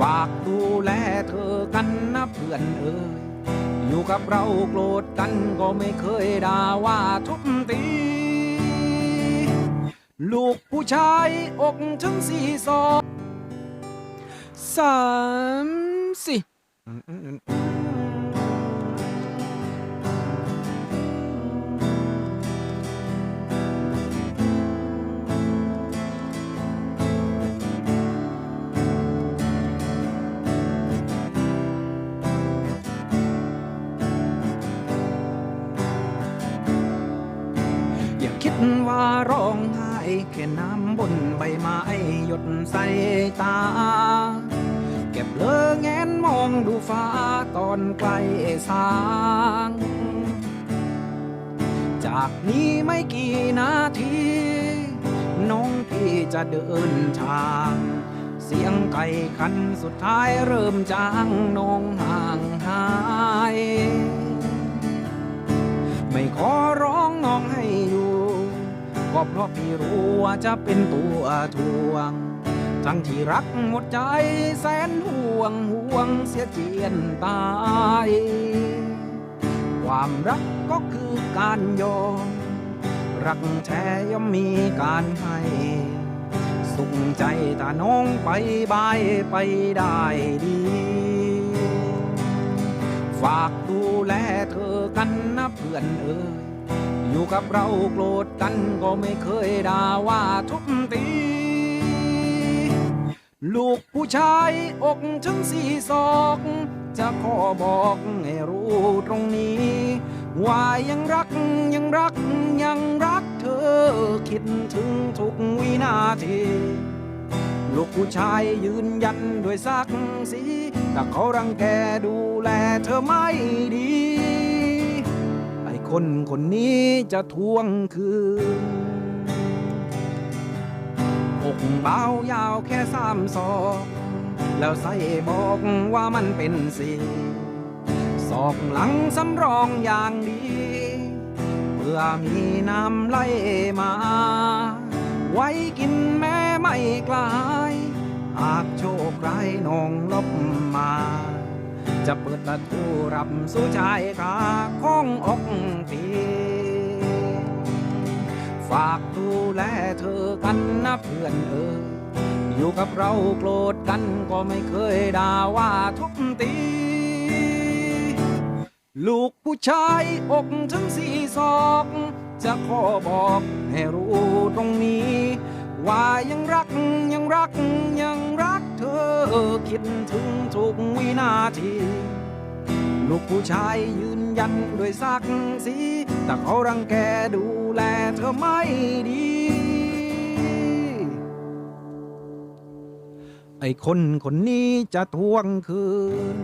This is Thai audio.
ฝากดูแลเธอกันนะเพื่อนเอ่ยอยู่กับเราโกรธกันก็ไม่เคยด่าว่าทุบตี ลูกผู้ชายอกถึงสี่สองสามสี่ ว่าร้องไห้แค่น้ำบนใบไม้หยดใส่ตา เก็บเลอแงนมองดูฟ้าตอนใกลสางจากนี้ไม่กี่นาที น้องพี่จะเดินทาง เสียงไก่คันสุดท้ายเริ่มจางน้อง ก็เพราะพี่รู้ว่าจะเป็นตัวทวง ทั้งที่รักหมดใจแสนห่วงห่วงเสียเจียนตาย ความรักก็คือการยอม รักแท้ย่อมมีการให้สุขใจถ้าน้องไปบายไปได้ดีฝากดูแลเธอกันนะเพื่อนเอ่ย อยู่กับเราโกรธกันก็ไม่เคยด่าว่าทุบตี ลูกผู้ชายอกถึงสี่ศอก จะขอบอกให้รู้ตรงนี้ ว่ายังรักยังรักยังรักเธอคิดถึงทุกวินาทีลูกผู้ชายยืนยันด้วยสักสีถ้าเขารังแกดูแลเธอไม่ดี คนคนนี้จะทวงคืนอกเบายาวแค่สามศอก แล้วใส่บอกว่ามันเป็นสีศอกหลังสำรองอย่างดี เพื่อมีน้ำไหลมา ไว้กินแม่ไม่กลาย หากโชคร้ายนองลบม จะเปิดประตูรับสู่ชายคาของอกพี่ฝากดูแลเธอกันนะเพื่อนเอ่ยอยู่กับเราโกรธกันก็ไม่เคยด่าว่าทุบตี ลูกผู้ชายอกถึงสี่ศอก จะขอบอกให้รู้ตรงนี้ ว่ายังรักยังรักยังรัก อคิดถึงทุกวินาที ลูกผู้ชายยืนยันด้วยสักสีแต่เขารังแกดูแลเธอไม่ดี ไอ้คนคนนี้จะทวงคืน